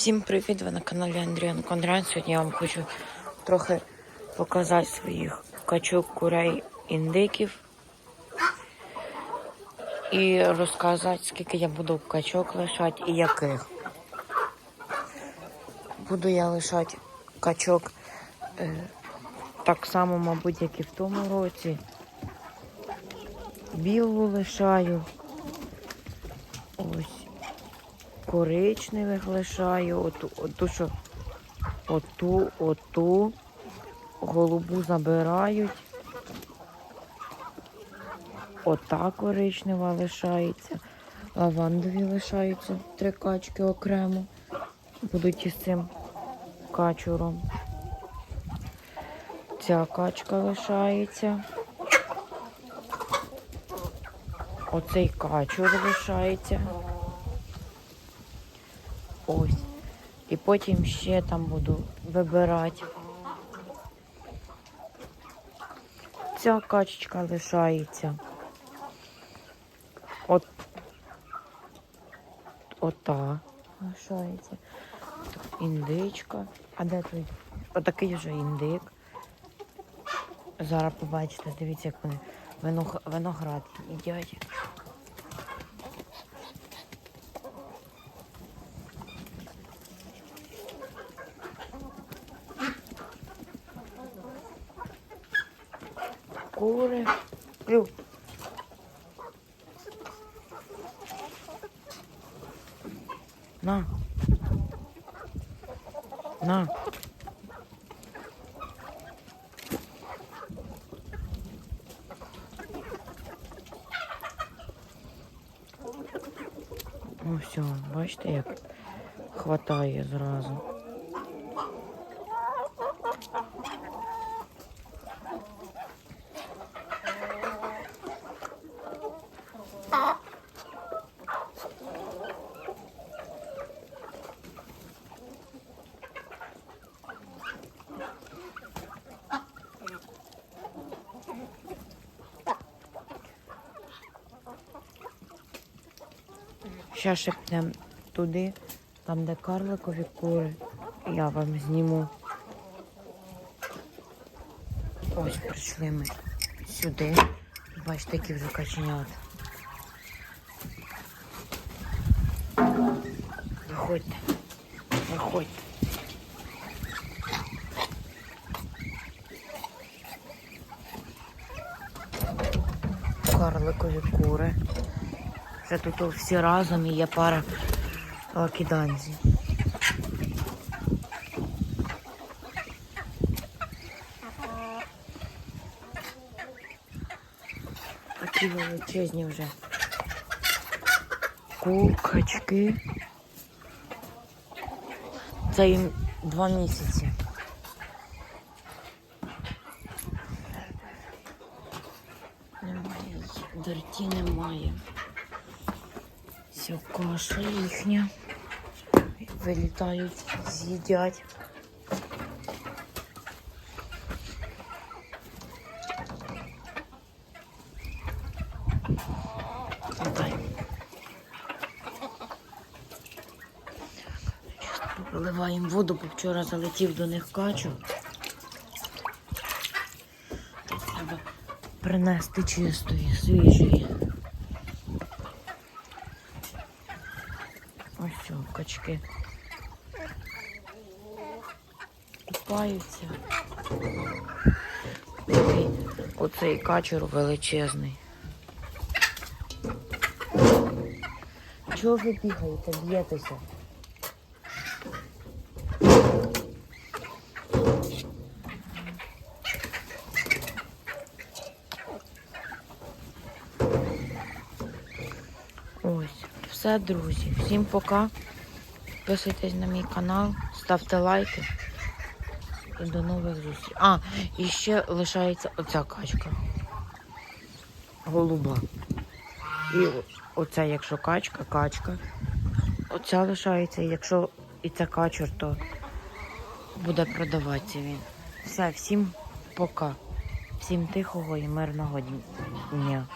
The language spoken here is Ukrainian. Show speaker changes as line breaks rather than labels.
Всім привіт! Ви на каналі Андріан Кондран. Сьогодні я вам хочу трохи показати своїх качок, курей, індиків і розказати, скільки я буду качок лишати і яких. Буду я лишати качок е, так само, мабуть, як і в тому році. Білу лишаю. Ось коричневих лишаю, оту, оту, що оту, оту, голубу забирають. Ота коричнева лишається. Лавандові лишаються три качки окремо. Будуть із цим качуром. Ця качка лишається. Оцей качур лишається. Ось. І потім ще там буду вибирати. Ця качечка лишається. От ота лишається. Індичка. А де той? Отакий вже індик. Зараз побачите, дивіться, як вони виноград їдять. Кури. Лю. На. На. Ну все, бачите, як хватає зразу. Ще шепнем туди, там, де карликові кури. Я вам зніму. Ось прийшли ми сюди. Бачите, які вже каченят. Виходьте, виходьте. Карликові кури. Вже тут всі разом і є пара лакіданзі. Такі величезні вже кукачки. Це їм два місяці. Дерті немає. Все, каша їхня. Вилітають, з'їдять. Виливаємо воду, бо вчора залетів до них качу. Треба принести чистої, свіжої. Ось качки. Купаються. Оцей качур величезний. Чого ви бігаєте, б'єтеся? Ось, все, друзі. Всім пока. Підписуйтесь на мій канал, ставте лайки. І до нових зустрічей. А, і ще лишається оця качка. Голуба. І оця, якщо качка, качка. Оця лишається, якщо і це качур, то буде продаватися він. Все, всім пока. Всім тихого і мирного дня.